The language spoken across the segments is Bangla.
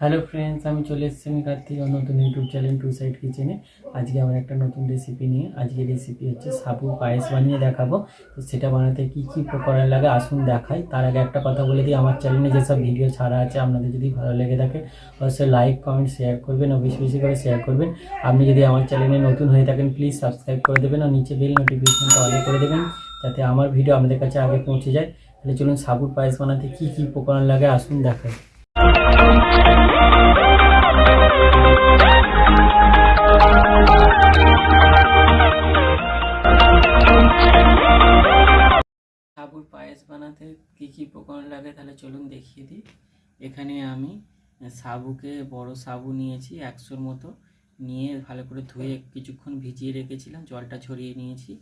হ্যালো ফ্রেন্ডস আমি চলে এসেছি আমি কার্তিক নতুন ইউটিউব চ্যানেল টু সাইড কিচেনে আজকে আমার একটা নতুন রেসিপি নিয়ে আজকে রেসিপি হচ্ছে সাবু পায়েস বানিয়ে দেখাবো। তো সেটা বানাতে কি কি উপকরণ লাগে আসুন দেখাই। তার আগে একটা কথা বলে দিই, আমার চ্যানেলে যেসব ভিডিও ছাড়া আছে, আপনাদের যদি ভালো লেগে থাকে, অবশ্যই লাইক কমেন্ট শেয়ার করবেন ও বেশি বেশি করে শেয়ার করবেন। আপনি যদি আমার চ্যানেলে নতুন হয়ে থাকেন প্লিজ সাবস্ক্রাইব করে দেবেন আর নিচে বেল নোটিফিকেশনটা অন করে দেবেন, যাতে আমার ভিডিও আমাদের কাছে আগে পৌঁছে যায়। তাহলে চলুন সাবুর পায়েস বানাতে কি কি উপকরণ লাগে আসুন দেখাই। সাবুর পায়েস বানাতে কী কী উপকরণ লাগে তাহলে চলুন দেখিয়ে দিই। এখানে আমি সাবুকে বড় সাবু নিয়েছি একশোর মতো। নিয়ে ভালো করে ধুয়ে কিছুক্ষণ ভিজিয়ে রেখেছিলাম, জলটা ছড়িয়ে নিয়েছি।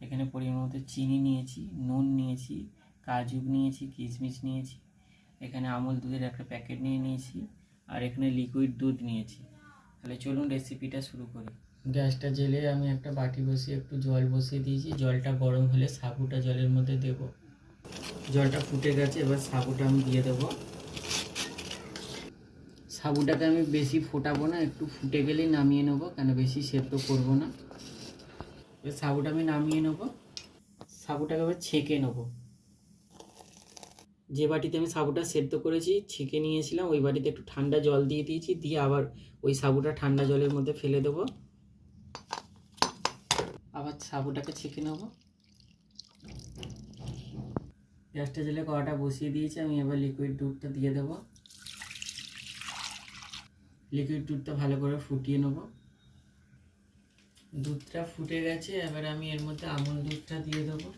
এখানে পরিমাণ মতো চিনি নিয়েছি, নুন নিয়েছি, কাজু নিয়েছি, কিশমিশ নিয়েছি। এখানে আমুল দুধের একটা প্যাকেট নিয়ে নিয়েছি, আর এখানে লিকুইড দুধ নিয়েছি। তাহলে চলুন রেসিপিটা শুরু করি। গ্যাসটা জেলে আমি একটা বাটি বসিয়ে, একটু জল বসিয়ে দিয়েছি। জলটা গরম হলে সাবুটা জলের মধ্যে দেব। জলটা ফুটে গেছে, এবার সাবুটা আমি দিয়ে দেবো। সাবুটাকে আমি বেশি ফোটাবো না, একটু ফুটে গেলেই নামিয়ে নেব, কেন বেশি সেদ্ধ করব না। সাবুটা আমি নামিয়ে নেব। সাবুটাকে এবার ছেঁকে নেব। যে বাটিতে আমি সাবুটা সেদ্ধ করেছি, ছেঁকে নিয়েছিলাম, ওই বাটিতে একটু ঠান্ডা জল দিয়ে দিয়েছি, দিয়ে আবার ওই সাবুটা ঠান্ডা জলের মধ্যে ফেলে দেবো। আবার সাবুটাকে ছেঁকে নেব। গ্যাসটা জেলে কড়াটা বসিয়ে দিয়েছি, আমি এবার লিকুইড দুধটা দিয়ে দেবো। লিকুইড দুধটা ভালো করে ফুটিয়ে নেব। দুধটা ফুটে গেছে, এবার আমি এর মধ্যে আমুল দুধটা দিয়ে দেবো।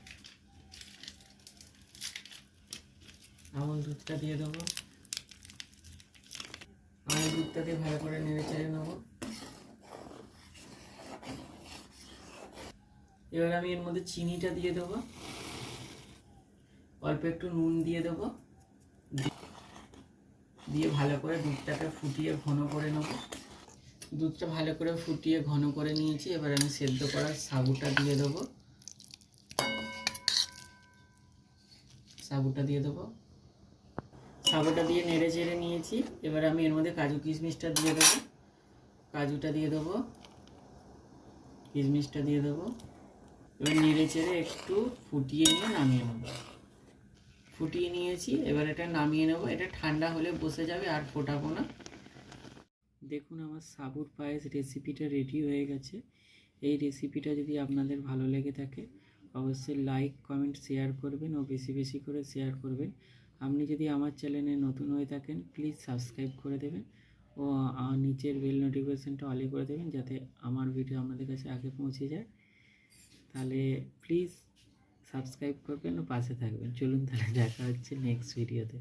আমুল দুধটা দিয়ে দেবো। আমুল দুধটা দিয়ে ভালো করে নেড়ে চেড়ে নেব। এবার আমি এর মধ্যে চিনিটা দিয়ে দেবো। অল্প একটু নুন দিয়ে দেবো। দিয়ে ভালো করে দুধটাকে ফুটিয়ে ঘন করে নেব। দুধটা ভালো করে ফুটিয়ে ঘন করে নিয়েছি। এবার আমি সেদ্ধ করার সাবুটা দিয়ে দেবো। সাবুটা দিয়ে দেবো। সাবুটা দিয়ে নেড়ে চেড়ে নিয়েছি। এবার আমি এর মধ্যে কাজু কিশমিশটা দিয়ে দেবো। কাজুটা দিয়ে দেবো। কিশমিশটা দিয়ে দেবো। এবার নেড়ে চেড়ে একটু ফুটিয়ে নিয়ে নামিয়ে নেব। ফুটিয়ে নিয়েছি, এবার এটা নামিয়ে নেব। এটা ঠান্ডা হলে বসে যাবে, আর ফোটাবো না। দেখুন আমার সাবুর পায়েস রেসিপিটা রেডি হয়ে গেছে। এই রেসিপিটা যদি আপনাদের ভালো লেগে থাকে অবশ্যই লাইক কমেন্ট শেয়ার করবেন ও বেশি বেশি করে শেয়ার করবেন। আপনি যদি আমার চ্যানেলে নতুন হয়ে থাকেন প্লিজ সাবস্ক্রাইব করে দেবেন ও নিচের বেল নোটিফিকেশানটা অলে করে দেবেন যাতে আমার ভিডিও আপনাদের কাছে আগে পৌঁছে যায়। তাহলে প্লিজ সাবস্ক্রাইব করবেন ও পাশে থাকবেন। চলুন তাহলে দেখা হচ্ছে নেক্সট ভিডিওতে